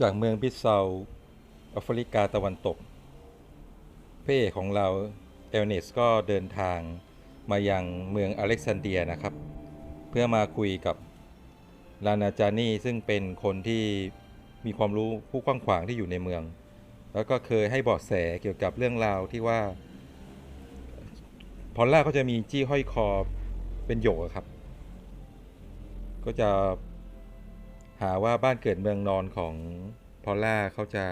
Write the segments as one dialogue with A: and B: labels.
A: จากเมืองบิสเซาแอฟริกาตะวันตกพระเอกของเราเอลเนสก็เดินทางมายังเมืองอเล็กซานเดียนะครับ เพื่อมาคุยกับลานาจานีซึ่งเป็นคนที่มีความรู้ผู้กว้างขวางที่อยู่ในเมือง แล้วก็เคยให้เบาะแสเกี่ยวกับเรื่องราวที่ว่า พอลล่าก็จะมีจี้ห้อยคอเป็นหยกครับ ก็จะ หาว่าบ้านเกิดเมืองนอนของพอล่าเขาจะ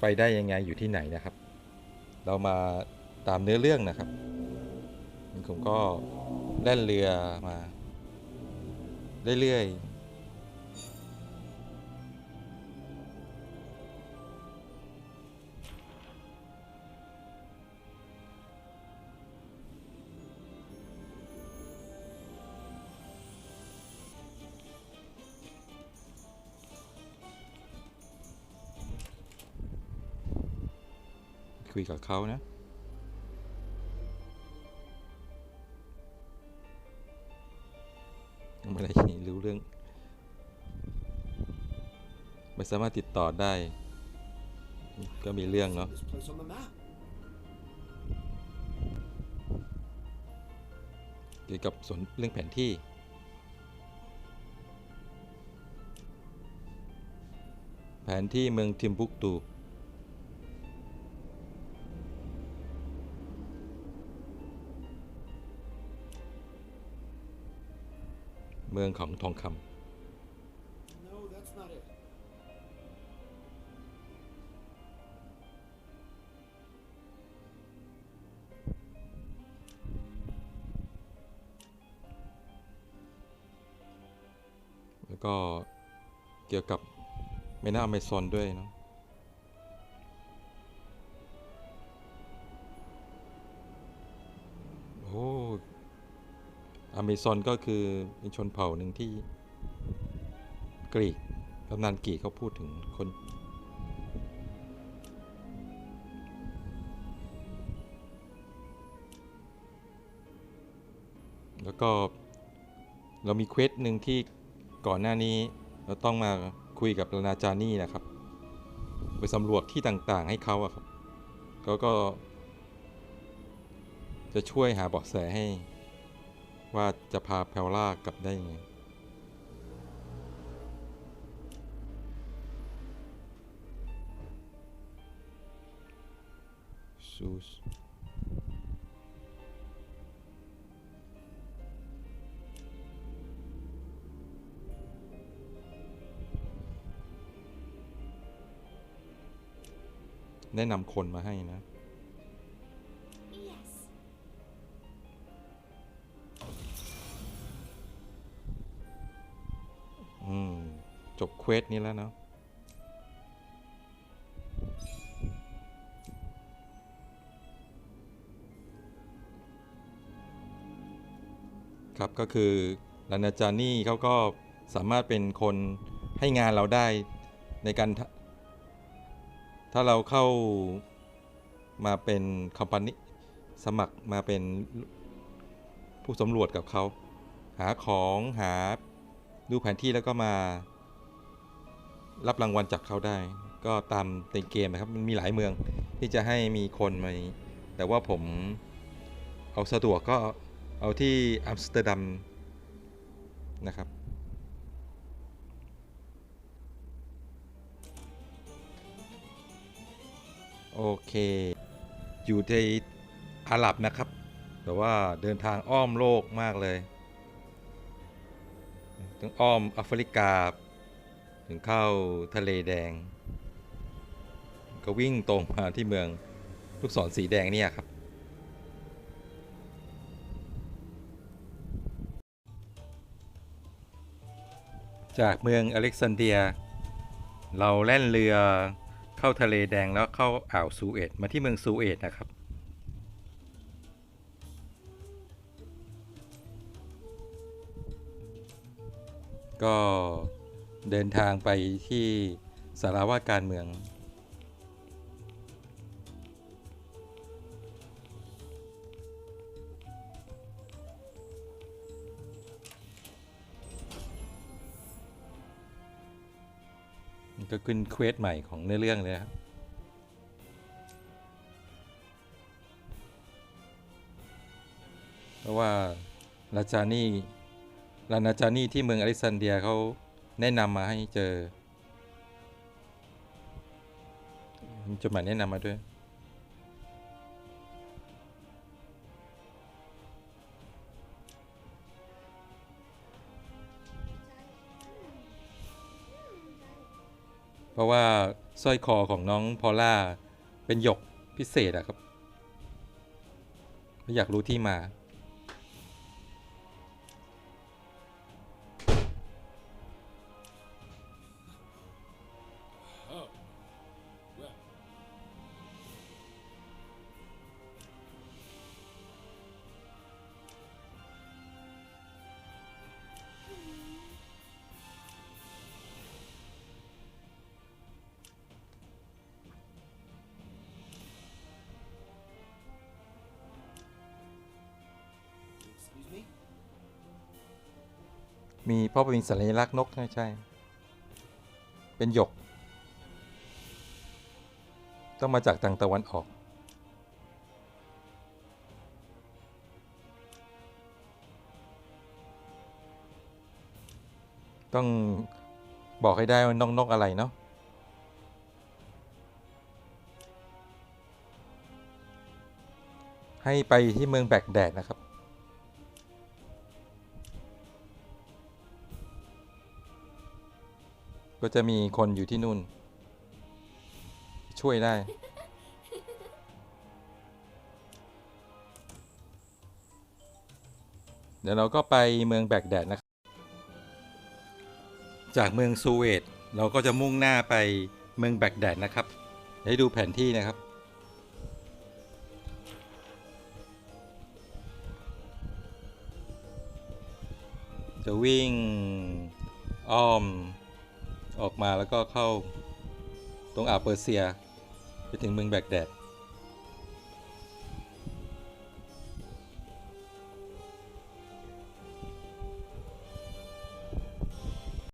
A: ไปได้ยังไงอยู่ที่ไหนนะครับ เรามาตามเนื้อเรื่องนะครับผมก็แล่นเรือมาเรื่อยๆ คุยกับเขานะ ไม่ได้รู้เรื่อง ไม่สามารถติดต่อได้ ก็มีเรื่องเนาะเกี่ยวกับสนเรื่องแผนที่แผนที่เมืองทิมบุกตู เมืองของทองค
B: No, that's not it. ำ
A: แล้วก็เกี่ยวกับแม่น้ำอเมซอนด้วยเนาะ อเมซอนก็คือเป็นชนเผ่าหนึ่งที่กรีกกำนันกรีกเขาพูดถึงคนแล้วก็เรามีเควสหนึ่งที่ก่อนหน้านี้เราต้องมาคุยกับลนาจานี่นะครับ ไปสำรวจที่ต่างๆให้เขาอะครับเขาก็ จะช่วยหาเบาะแสให้ ว่าจะพาแพลล่ากลับได้ยังไงซูสแนะนำคนมาให้นะ เควสนี้แล้วเนาะครับก็คือลานาจานี่เขาก็สามารถเป็นคนให้งานเราได้ในการ ถ้าเราเข้ามาเป็นคอมพานีสมัครมาเป็นผู้สำรวจกับเขา หาของหาดูแผนที่แล้วก็มา รับรางวัลจากเขาได้ ก็ตามในเกมนะครับ มันมีหลายเมืองที่จะให้มีคนมา แต่ว่าผมเอาสะดวกก็เอาที่อัมสเตอร์ดัมนะครับ โอเค อยู่ในอาหรับนะครับ แต่ว่าเดินทางอ้อมโลกมากเลยต้องอ้อมแอฟริกา ถึงเข้าทะเลแดง ก็วิ่งตรงมาที่เมืองลูกศรสีแดงเนี่ยครับ จากเมืองอเล็กซานเดีย เราแล่นเรือเข้าทะเลแดงแล้วเข้าอ่าวซูเอตมาที่เมืองซูเอตนะครับก็ เดินทางไปที่สาราวาการเมือง ก็ขึ้นเควสใหม่ของเนื้อเรื่องเลยครับเพราะว่าลาจานี่ลานาจานี่ที่เมืองอเล็กซานเดียเขา แนะนำมาให้เจอจดหมายแนะนำมาด้วยเพราะว่าสร้อยคอของน้องพอลล่าเป็นหยกพิเศษอะครับ อยากรู้ที่มา มีเพราะเป็นสัญลักษณ์นกนะใช่ เป็นหยก ต้องมาจากทางตะวันออก ต้องบอกให้ได้ว่านกนกอะไรเนาะให้ไปที่เมืองแบกแดดนะครับ ก็จะมีคนอยู่ที่นู่น ช่วยได้ เดี๋ยวเราก็ไปเมืองแบกแดดนะครับ จากเมืองซูเวตเราก็จะมุ่งหน้าไปเมืองแบกแดดนะครับ ให้ดูแผนที่นะครับจะวิ่งอ้อม ออกมาแล้วก็เข้าตรงอ่าวเปอร์เซีย ไปถึงเมืองแบกแดด